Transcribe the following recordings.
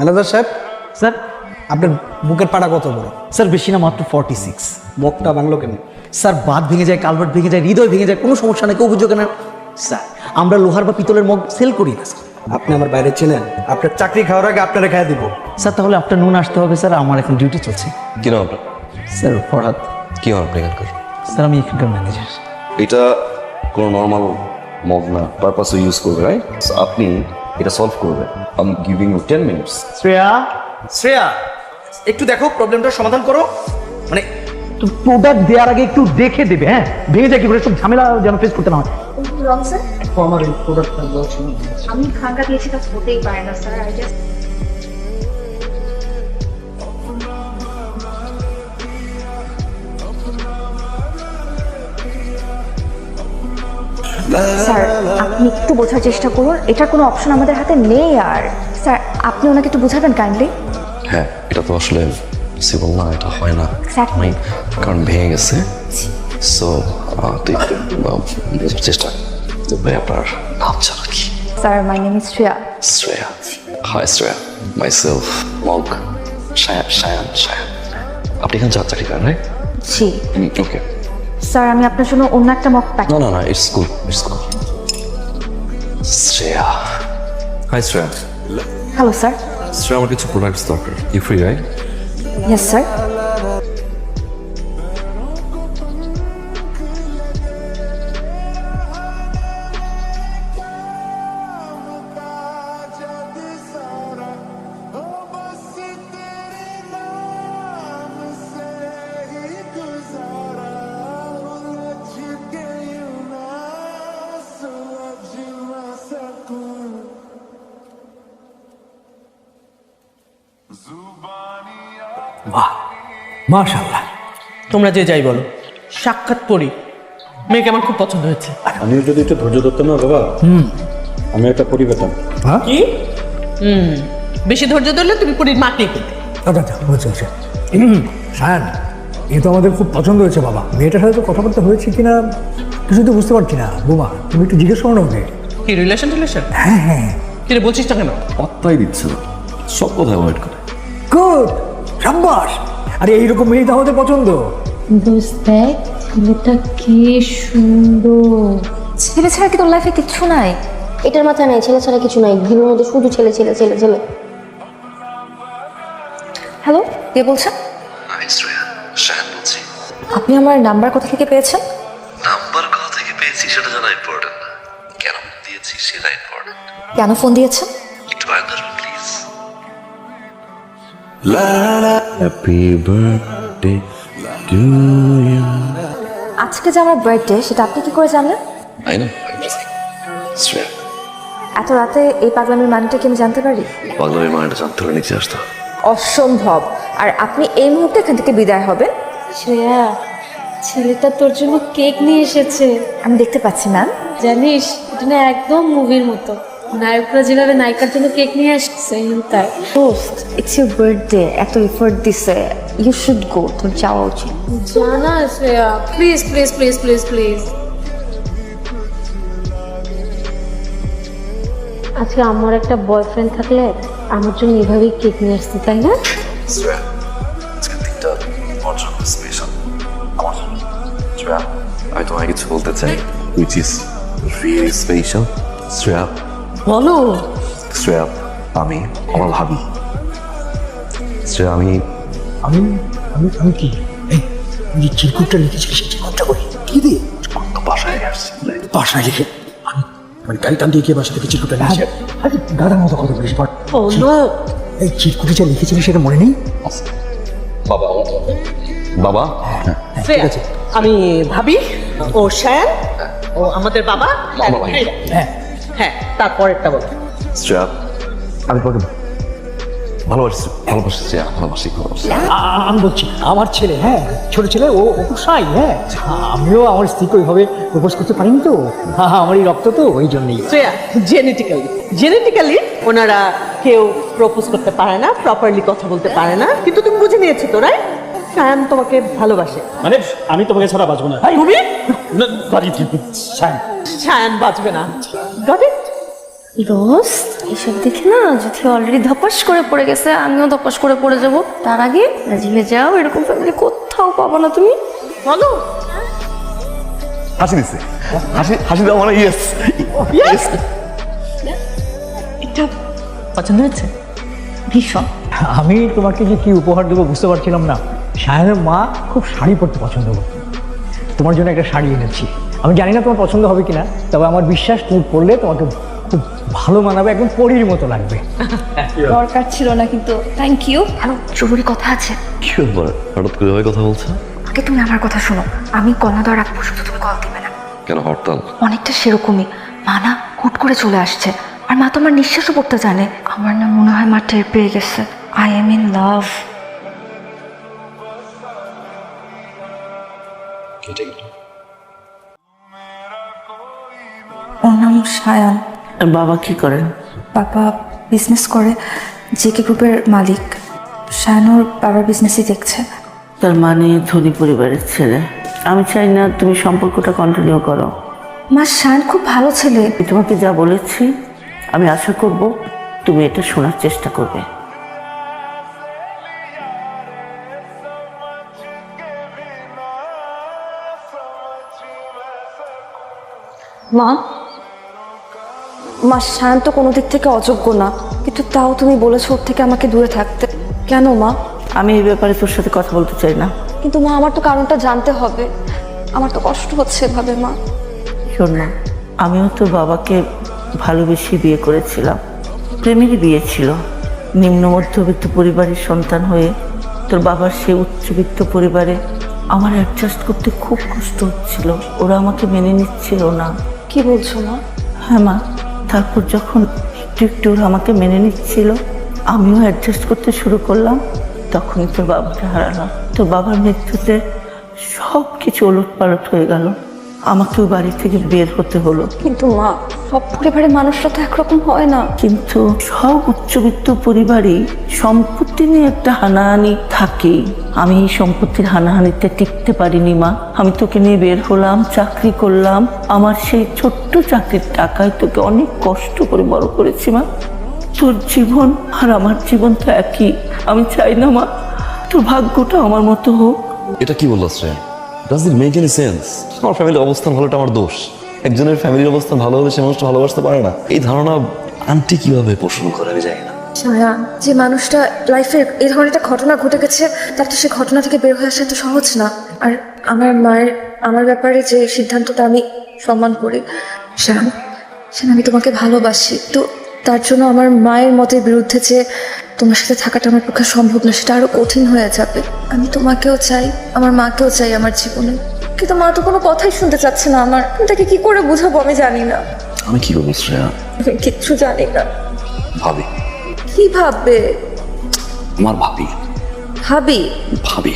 Manager সাহেব? Sir. আপনার বুকের পাড়া কত বড়? স্যার বেশি না মাত্র ফর্টি সিক্স বকটা বাংলো কেন? স্যার বাদ ভেঙে যায় কালভার্ট ভেঙে যায় হৃদয় ভেঙে যায় কোনো সমস্যা নেই কেউ অভিযোগ না স্যার আমরা লোহার বা পিতলের মগ সেল করি না স্যার। আপনি আমার বাইরে চেনেন আপনার চাকরি খাওয়ার আগে আপনারা খাইয়ে দিব। স্যার তাহলে আপনার নুন আসতে হবে স্যার আমার এখন ডিউটি চলছে। কি নাম আপনার? স্যার ফরহাদ। কি হন আপনি এখানকার? স্যার আমি এখানকার ম্যানেজার এটা কোনো নর্মাল মগ না পারপাসও ইউজ করবে রাইট আপনি এটা সলভ করবে। I am giving you ten minutes Shreya? Shreya একটু দেখো প্রবলেমটা সমাধান করো। মানে তো প্রোডাক্ট দেওয়ার আগে একটু দেখে দেবে হ্যাঁ? ভেঙে যায় কি করে? সব ঝামেলা যেন ফেস করতে না হয়। রং স্যার আমার প্রোডাক্টটা আমি খাঙ্কা দিয়েছি তা হতেই পারে না স্যার আই জাস্ট স্যার আপনি একটু বোঝার চেষ্টা করুন। এটার কোনো অপশন আমাদের হাতে নেই আর। স্যার আপনি ওনাকে একটু বোঝাবেন কাইন্ডলি হ্যাঁ এটা তো আসলে পসিবল না এটা হয় না. আমি কারণ ভেঙে গেছে। সো তুই চেষ্টা তো ভাই আপনার নাম ছাড়া কি sir my name is Shreya Shreya hi Shreya myself mug Shayan Shayan Shayan আপনি এখানে চাকরি করেন রাইট জি ওকে স্যার আমি আপনার জন্য অন্য একটা মক প্যাক না না না it's good it's good Shreya. Hi Shreya. Hello sir Shreya আমার কিছু প্রোডাক্টস দরকার। You free right yes sir মাশাআল্লাহ। তোমরা যে যাই বলো সাক্ষাৎ পড়ি। মেয়েকে আমার খুব পছন্দ হয়েছে। আমিও যদি একটু ধৈর্য ধরতাম না বাবা? হুম। আমি একটা পরি পেতাম। কি? হুম। বেশি ধৈর্য ধরলে তুমি পরীর মাকে পেতে আচ্ছা আচ্ছা হয়েছে হয়েছে সায়ন এ তো আমাদের খুব পছন্দ হয়েছে বাবা। মেয়েটার সাথে তো কথাবার্তা হয়েছে কিনা কিছু তো বুঝতে পারছি না। বোমা তুমি একটু জিজ্ঞেস করো না ওকে। কি রিলেশন টিলেশন হ্যাঁ হ্যাঁ। কি রে বলছিস না কেন? পাত্তাই দিচ্ছে সব কথা অ্যাভয়েড করে। গুড সাব্বাস। আরে এইরকম মেয়ে তো আমাদের পছন্দ। দোস্ত দেখ ছেলেটা কি সুন্দর। ছেলে ছাড়া কি তোর লাইফে কিচ্ছু নাই? এটার মাথায় নাই ছেলে ছাড়া কিছু নাই ঘিরের মধ্যে শুধু ছেলে ছেলে ছেলে ছেলে। হ্যালো কে বলছেন শ্রেয়া বলছি। আপনি আমার নাম্বার কোথা থেকে পেয়েছেন? নাম্বার কোথা থেকে পেয়েছি সেটা জানা ইম্পর্টেন্ট না। কেন দিয়েছি সেটা ইম্পর্টেন্ট কেন ফোন দিয়েছেন? আজকে যে আমার বার্থডে সেটা আপনি কি করে জানলেন? আই নো শ্রেয়া এত রাতে এই পাগলামির মানেটা কি আমি জানতে পারি? পাগলামি মানেটা জানতে হলে নিচে আসতে অসম্ভব। আর আপনি এই মুহূর্তে এখান থেকে বিদায় হবেন? শ্রেয়া ছেলেটা তোর জন্য কেক নিয়ে এসেছে। আমি দেখতে পাচ্ছি ম্যাম জানিস এটা না একদম মুভির মতো। নায়করা যেভাবে নায়িকার জন্য কেক নিয়ে আসছে তাই ইটস ইউর বার্থডে এত এফোর্ট দিছে। ইউ শুড গো তোর যাওয়া উচিত। জানা Shreya please please please please please আজকে আমার একটা বয়ফ্রেন্ড থাকলে আমার জন্য এভাবেই কেক নিয়ে আসতে তাই না? আমি তোমায় কিছু বলতে চাই। Which is really special Shreya. বলো। শ্রেয়া আমি আমার ভাবি। শ্রেয়া আমি আমি আমি আমি কি? এই চিরকুটটা লিখেছি চিরকুটটা করি কি দিয়ে? বাসায় আসছি। বাসায় লিখে আমি মানে গাড়ি টান দিয়ে গিয়ে বাসা থেকে চিরকুটটা লিখেছি আরে গাড়ার মতো কথা বলিস বাট বলো এই চিরকুটে যা লিখেছিলি সেটা মনে নেই? বাবা বাবা? ঠিক আছে। আমি ভাবি ও শ্যান ও আমাদের বাবা। বাবা হ্যাঁ। হ্যাঁ তারপরেরটা বলো। শ্রেয়া আমি পড়ব ভালোবাসি ভালোবাসি শ্রেয়া ভালোবাসি ভালোবাসি। আমি বলছি আমার ছেলে হ্যাঁ ছোট ছেলে ও ও সাই হ্যাঁ। আমিও আমার স্ত্রীকে ওইভাবে প্রপোজ করতে পারিনি তো। হ্যাঁ আমার এই রক্ত তো ওই জন্যই। শ্রেয়া জেনেটিক্যালি জেনেটিক্যালি ওনারা কেউ প্রপোজ করতে পারে না প্রপারলি কথা বলতে পারে না কিন্তু তুমি বুঝে নিয়েছো তো রাই শ্যান তোমাকে ভালোবাসে। মানে আমি তোমাকে ছাড়া বাঁচবো না। তুমি? না, বাড়ি ঠিক, ছাই। ছায়ান বাঁচবে না। গট ইট রোজ এসব দেখে না যদি অলরেডি ধপাস করে পড়ে গেছে আমিও ধপাস করে পড়ে যাব। তার আগে রাজি যাও এরকম ফ্যামিলি কোথাও পাবো না তুমি। বলো। হাসি দিচ্ছে হাসি হাসি দেওয়া মানে ইয়েস ইয়েস এটা পছন্দ হয়েছে? ভীষণ। আমি তোমাকে যে কি উপহার দেবো বুঝতে পারছিলাম না। সায়নের মা খুব শাড়ি পরতে পছন্দ করত তোমার জন্য একটা শাড়ি এনেছি। আমি জানি না তোমার পছন্দ হবে কিনা তবে আমার বিশ্বাস তুমি পরলে তোমাকে খুব ভালো মানাবে একদম পরীর মতো লাগবে। দরকার ছিল না কিন্তু থ্যাংক ইউ হ্যালো জরুরি কথা আছে। কি ব্যাপার? হঠাৎ করে এভাবে কথা বলছো? আগে তুমি আমার কথা শোনো। আমি কলা দেওয়ার আগ পর্যন্ত তুমি কল দিবে না। কেন হরতাল? অনেকটা সেরকমই। মা না হুট করে চলে আসছে। আর মা তোমার নিঃশ্বাসও পড়তে জানে। আমার না মনে হয় মা টের পেয়ে গেছে। আই এম ইন লাভ ওর নাম সায়ান। বাবা কি করেন বাবা বিজনেস করে জেকে গ্রুপের মালিক। সায়ান ওর বাবার বিজনেসই দেখছে। তার মানে ধনী পরিবারের ছেলে। আমি চাই না তুমি সম্পর্কটা কন্টিনিউ করো। মা সায়ান খুব ভালো ছেলে। তোমাকে যা বলেছি আমি আশা করব তুমি এটা শোনার চেষ্টা করবে। মা মা সায়ন তো কোনো দিক থেকে অযোগ্য না কিন্তু তাও তুমি বলেছ ওর থেকে আমাকে দূরে থাকতে। কেন মা? আমি এই ব্যাপারে তোর সাথে কথা বলতে চাই না। কিন্তু মা আমার তো কারণটা জানতে হবে। আমার তো কষ্ট হচ্ছে এভাবে মা। শোন না আমিও তোর বাবাকে ভালোবেসে বিয়ে করেছিলাম। প্রেমেরই বিয়ে ছিল। নিম্ন মধ্যবিত্ত পরিবারের সন্তান হয়ে তোর বাবার সেই উচ্চবিত্ত পরিবারে আমার অ্যাডজাস্ট করতে খুব কষ্ট হচ্ছিল। ওরা আমাকে মেনে নিচ্ছিল না। কি বলছো মা? হ্যাঁ মা তারপর যখন একটু একটু আমাকে মেনে নিচ্ছিল, আমিও অ্যাডজাস্ট করতে শুরু করলাম, তখনই তোর বাবাকে হারালাম। তোর বাবার মৃত্যুতে সব কিছু ওলট পালট হয়ে গেল। আমাকেও বাড়ি থেকে বের হতে হলো। কিন্তু মা সব পরিবারের মানুষরা তো একরকম হয় না। কিন্তু সব উচ্চবিত্ত পরিবারই সম্পত্তি নিয়ে একটা হানাহানি থাকে। আমি এই সম্পত্তির হানাহানিতে টিকতে পারিনি মা। আমি তোকে নিয়ে বের হলাম চাকরি করলাম। আমার সেই ছোট্ট চাকরির টাকায় তোকে অনেক কষ্ট করে বড় করেছি মা। তোর জীবন আর আমার জীবন তো একই। আমি চাই না মা তোর ভাগ্যটা আমার মতো হোক। এটা কি বলল Shreya? Does it make any sense আমার ফ্যামিলির অবস্থান ভালোটা আমার দোষ। একজনের ফ্যামিলির অবস্থান ভালো হলে সে মানুষটা ভালোবাসতে পারে না। এই ধারণা আন্টি কীভাবে পোষণ করে আমি জানি না। ছায়া যে মানুষটা লাইফে এই ধরনের একটা ঘটনা ঘটে গেছে, তার তো সে ঘটনা থেকে বের হয়ে আসা এত সহজ না। আর আমার মায়ের, আমার ব্যাপারে যে সিদ্ধান্তটা আমি সম্মান করি শ্যাম শ্যাম আমি তোমাকে ভালোবাসি। তো তার জন্য আমার মায়ের মতের বিরুদ্ধে যে তোমার সাথে থাকাটা আমার পক্ষে সম্ভব না সেটা আরও কঠিন হয়ে যাবে। আমি তোমাকেও চাই আমার মাকেও চাই আমার জীবনে। কিন্তু মা তো কোনো কথাই শুনতে চাচ্ছে না আমার। তাকে কি করে বুঝাবো আমি জানি না। আমি কি করব শ্রেয়া? আমি কিচ্ছু জানি না। ভাবি। কি ভাববে? আমার ভাবি। ভাবি? ভাবি।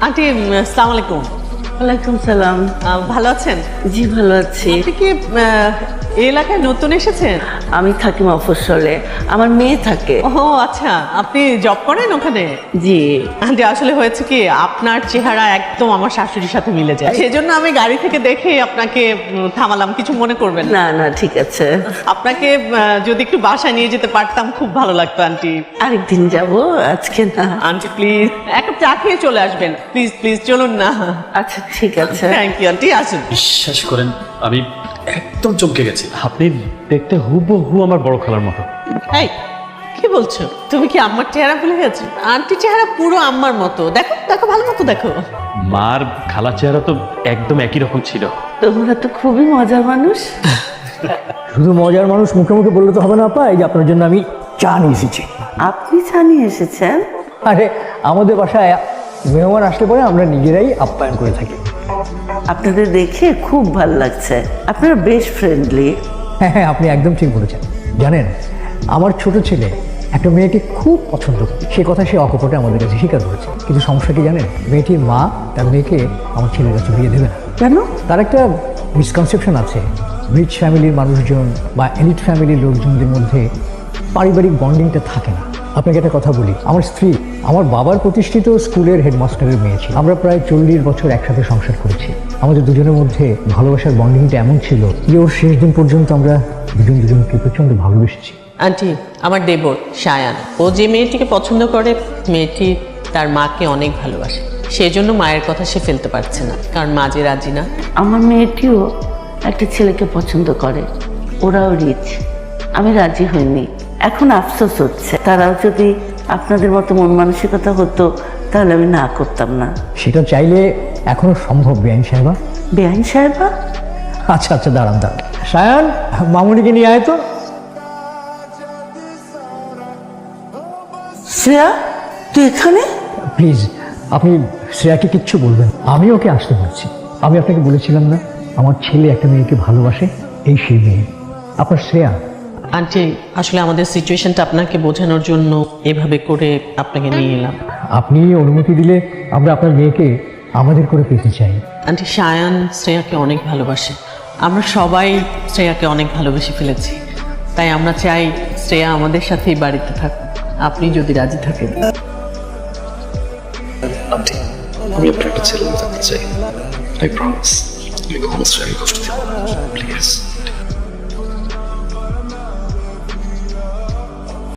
আন্টি আসসালামু আলাইকুম। ওয়ালাইকুম সালাম। ভালো আছেন? জি ভালো আছি। আপনি কি এই এলাকায় নতুন এসেছেন? আমি থাকি মফস্বলে। আমার মেয়ে থাকে। ও আচ্ছা। আপনি জব করেন ওখানে? জি। আন্টি আসলে হয়েছে কি আপনার চেহারা একদম আমার শাশুড়ির সাথে মিলে যায়। সেজন্য আমি গাড়ি থেকে দেখে আপনাকে থামালাম। কিছু মনে করবেন না। না না ঠিক আছে। আপনাকে যদি একটু বাসায় নিয়ে যেতে পারতাম খুব ভালো লাগতো আন্টি। আরেকদিন যাব আজকে না। আন্টি প্লিজ একটা চা খেয়ে চলে আসবেন। প্লিজ প্লিজ চলুন না। আচ্ছা ঠিক আছে। থ্যাংক ইউ আন্টি আসুন। বিশ্বাস করেন আমি একদম চমকে গেছি। আপনি দেখতে হুবহু আমার বড় খেলার মতো। এই কি বলছো? তুমি কি আম্মার চেহারা ভুলে গেছো? আন্টি চেহারা পুরো আম্মার মতো। দেখো দেখো ভালো মতো দেখো। মার খালা চেহারা তো একদম একই রকম ছিল। তোমরা তো খুবই মজার মানুষ। শুধু মজার মানুষ মুখে মুখে বললে তো হবে না আপা। এই যে আপনার জন্য আমি চা নিয়ে এসেছি। আপনি চা নিয়ে এসেছেন? আরে আমাদের বাসায় মেহমান আসলে পরে আমরা নিজেরাই আপ্যায়ন করে থাকি। আপনাদের দেখে খুব ভালো লাগছে। আপনারা বেশ ফ্রেন্ডলি হ্যাঁ হ্যাঁ আপনি একদম ঠিক বলেছেন। জানেন আমার ছোট ছেলে একটা মেয়েকে খুব পছন্দ করে। সে কথা সে অকপটে আমাদের কাছে স্বীকার করেছে। কিন্তু সমস্যা কি জানেন? মেয়েটির মা তার মেয়েকে আমার ছেলের কাছে বিয়ে দেবে না। কেন? তার একটা মিসকনসেপশন আছে। রিচ ফ্যামিলির মানুষজন বা এলিট ফ্যামিলির লোকজনদের মধ্যে পারিবারিক বন্ডিংটা থাকে না। আপনাকে একটা কথা বলি। আমার স্ত্রী আমার বাবার প্রতিষ্ঠিত স্কুলের হেডমাস্টারের মেয়ে ছিল। আমরা প্রায় চল্লিশ বছর একসাথে সংসার করেছি। আমাদের দুজনের মধ্যে ভালোবাসার বন্ডিংটা এমন ছিল যে ওর শেষ দিন পর্যন্ত আমরা দুজন দুজনকে প্রচণ্ড ভালোবেসেছি। আন্টি আমার দেবর সায়ান। ও যে মেয়েটিকে পছন্দ করে মেয়েটি তার মাকে অনেক ভালোবাসে। সেজন্য মায়ের কথা সে ফেলতে পারছে না কারণ মা যে রাজি না। আমার মেয়েটিও একটা ছেলেকে পছন্দ করে। ওরাও রিচ আমি রাজি হইনি। এখন আফসোস হচ্ছে। তারাও যদি আপনাদের মতো মন মানসিকতা হতো তাহলে আমি না করতাম না। সেটা চাইলে এখনও সম্ভব বেআইন সাহেবা? বেআইন সাহেবা? আচ্ছা আচ্ছা দাঁড়ান দাঁড়ান। সায়ান মামুনিকে নিয়ে আয় তো। শ্রেয়া তুই এখানে? প্লিজ আপনি শ্রেয়াকে কিচ্ছু বলবেন আমি ওকে আসতে বলছি। আমি আপনাকে বলেছিলাম না আমার ছেলে একটা মেয়েকে ভালোবাসে এই সেই মেয়ে। আপনার শ্রেয়া? আন্টি আসলে আমাদের সিচুয়েশনটা আপনাকে বোঝানোর জন্য এভাবে করে আপনাকে নিয়ে এলাম। আপনি অনুমতি দিলে আমরা আপনার মেয়েকে আমাদের করে পেতে চাই। আন্টি সায়ান শ্রেয়াকে অনেক ভালোবাসে। আমরা সবাই শ্রেয়াকে অনেক ভালোবেসে ফেলেছি। তাই আমরা চাই শ্রেয়া আমাদের সাথেই বাড়িতে থাকুক আপনি যদি রাজি থাকেন। আন্টি আমি আপনার একটা ছেলে থাকতে চাই। আই প্রমিস আমি কখনো শ্রেয়াকে কষ্ট দিব প্লিজ